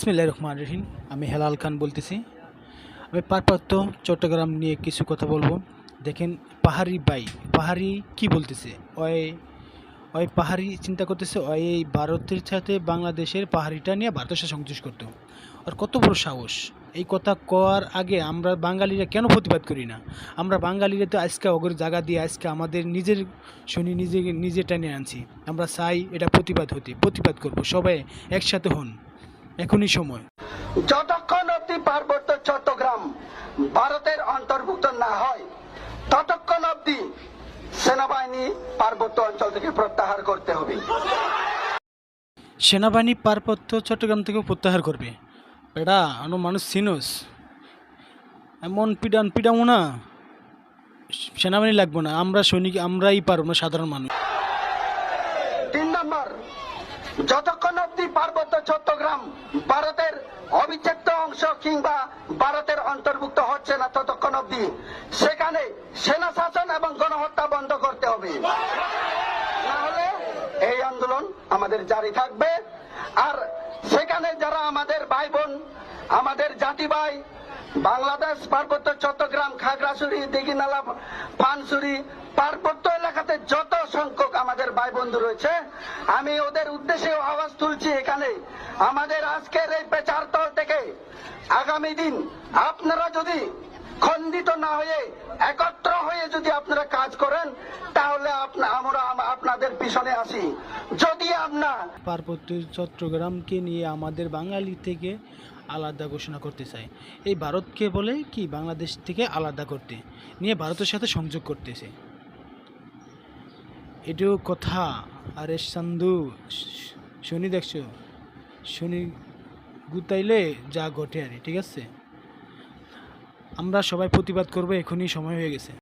বিসমিল্লাহ রহমান রহিম। আমি হেলাল খান বলতেছি। আমি পার্বত্য চট্টগ্রাম নিয়ে কিছু কথা বলব। দেখেন, পাহাড়ি বাই, পাহাড়ি কি বলতেছে? ওই ওই পাহাড়ি চিন্তা করতেছে, ওই এই ভারতের সাথে বাংলাদেশের পাহাড়িটা নিয়ে ভারতের সাথে সংযোগ করতো। আর কত বড় সাহস। এই কথা কওয়ার আগে আমরা বাঙালিরা কেন প্রতিবাদ করি না? আমরা বাঙালিরা তো আজকে অগর জায়গা দিয়ে আজকে আমাদের নিজের শুনি নিজে নিজে টেনে আনছি। আমরা চাই এটা প্রতিবাদ হতে, প্রতিবাদ করব, সবাই একসাথে হন। এখনই সময়। যতক্ষণ অব্দি পার্বত্য চট্টগ্রাম ভারতের অন্তর্ভুক্ত না হয় ততক্ষণ অব্দি সেনাবাহিনী পার্বত্য অঞ্চল থেকে প্রত্যাহার করতে হবে। সেনাবাহিনী পার্বত্য চট্টগ্রাম থেকে প্রত্যাহার করবে। এটা আনো মানুষ চিনোস এমন পিডান পিডামো না। সেনাবাহিনী লাগবো না আমরা সৈনিক আমরাই পারব না সাধারণ মানুষ। তিন নম্বর যতক্ষণ অব্দি পার্বত্য চট্টগ্রাম ভারতের অবিচ্ছেদ্য অংশ কিংবা ভারতের অন্তর্ভুক্ত হচ্ছে না ততক্ষণ অব্দি সেখানে সেনা শাসন এবং গণহত্যা বন্ধ করতে হবে। না হলে এই আন্দোলন আমাদের জারি থাকবে। আর সেখানে যারা আমাদের ভাই বোন আমাদের জাতি ভাই বাংলাদেশ পার্বত্য চট্টগ্রাম, খাগড়াছড়ি, দিঘিনালা, পানসুরি, পার্বত্য এলাকাতে যত সংখ্যক আমাদের ভাই বন্ধু রয়েছে, আমি ওদের উদ্দেশ্যে আওয়াজ তুলছি এখানে। আমাদের আজকের এই পেচার তল থেকে আগামী দিন আপনারা যদি খণ্ডিত না হয়ে একত্র হয়ে যদি আপনারা কাজ করেন, তাহলে আমরা আপনাদের পিছনে আসি যদি আমরা পার্বত্য চট্টগ্রামকে নিয়ে আমাদের বাঙালি থেকে আলাদা ঘোষণা করতে চায় এই ভারতকে বলে কি বাংলাদেশ থেকে আলাদা করতে? নিয়ে ভারতের সাথে সংযোগ করতেছে। এটিও কথা, আরে সান্ধু শনি দেখছ? শনি গুতাইলে যা ঘটে আরে ঠিক আছে? আমরা সবাই প্রতিবাদ করব এখনই সময় হয়ে গেছে।